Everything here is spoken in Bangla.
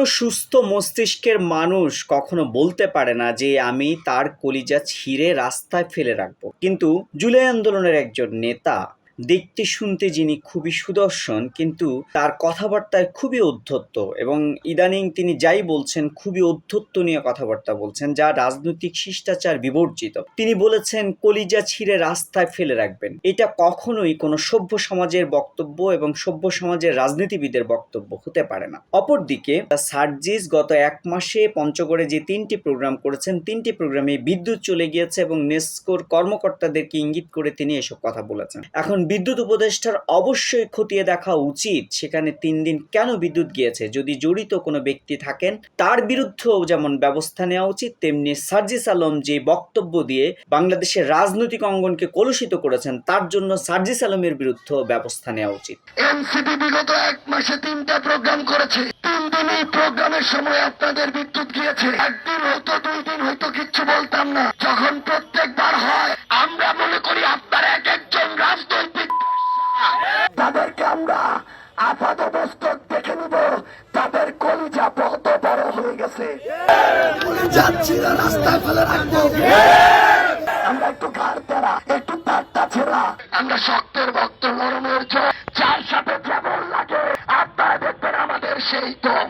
কোনো সুস্থ মস্তিষ্কের মানুষ কখনো বলতে পারে না যে আমি তার কলিজা ছিঁড়ে রাস্তায় ফেলে রাখব। কিন্তু জুলাই আন্দোলনের একজন নেতা দেখতে শুনতে যিনি খুবই সুদর্শন, কিন্তু তার কথাবার্তায় খুবই অধ্যত্ত এবং ইদানিং তিনি যাই বলছেন, খুবই অধ্যত্ত নিয়ে কথাবার্তা বলছেন, যা রাজনৈতিক শিষ্টাচার বিবর্জিত। তিনি বলেছেন, কলিজা ছিঁড়ে রাস্তায় ফেলে রাখবেন। এটা কখনোই কোনো সভ্য সমাজের বক্তব্য এবং সভ্য সমাজের রাজনীতিবিদের বক্তব্য হতে পারে না। অপরদিকে সার্জিস গত এক মাসে পঞ্চগড়ে যে তিনটি প্রোগ্রাম করেছেন, তিনটি প্রোগ্রামে বিদ্যুৎ চলে গিয়েছে এবং নেস্কোর কর্মকর্তাদেরকে ইঙ্গিত করে তিনি এসব কথা বলেছেন। এখন বিদ্যুৎ উপদেষ্টার অবশ্যই খতিয়ে দেখা উচিত। সেখানে তিন দিন কেন বিদ্যুৎ গিয়েছে? যদি জড়িত কোনো ব্যক্তি থাকেন, তার বিরুদ্ধেও যেমন ব্যবস্থা নেওয়া উচিত, তেমনি সার্জিস আলম যে বক্তব্য দিয়ে বাংলাদেশের রাজনৈতিক অঙ্গনকে কলুষিত করেছেন, তার জন্য সার্জিস আলমের বিরুদ্ধেও ব্যবস্থা নেওয়া উচিত। এনসিপি বিগত এক মাসে তিনটা প্রোগ্রাম করেছে। তিন দিন প্রোগ্রামের সময় আপনাদের বিদ্যুৎ গিয়েছে। একদিন হয়তো, দুই দিন হয়তো কিচ্ছু বলতাম না। যখন প্রত্যেকবার হয়, আমরা মনে করি তাদেরকে আমরা আপাতবস্তক দেখে নিব। তাদের কলিজা কত বড় হয়ে গেছে। আমরা একটু ঘাড় তেরা একটু তারটা ছেড়া। আমরা শক্তের ভক্ত নরমের যার সাথে যেমন লাগে আপনারা দেখবেন আমাদের সেই দম।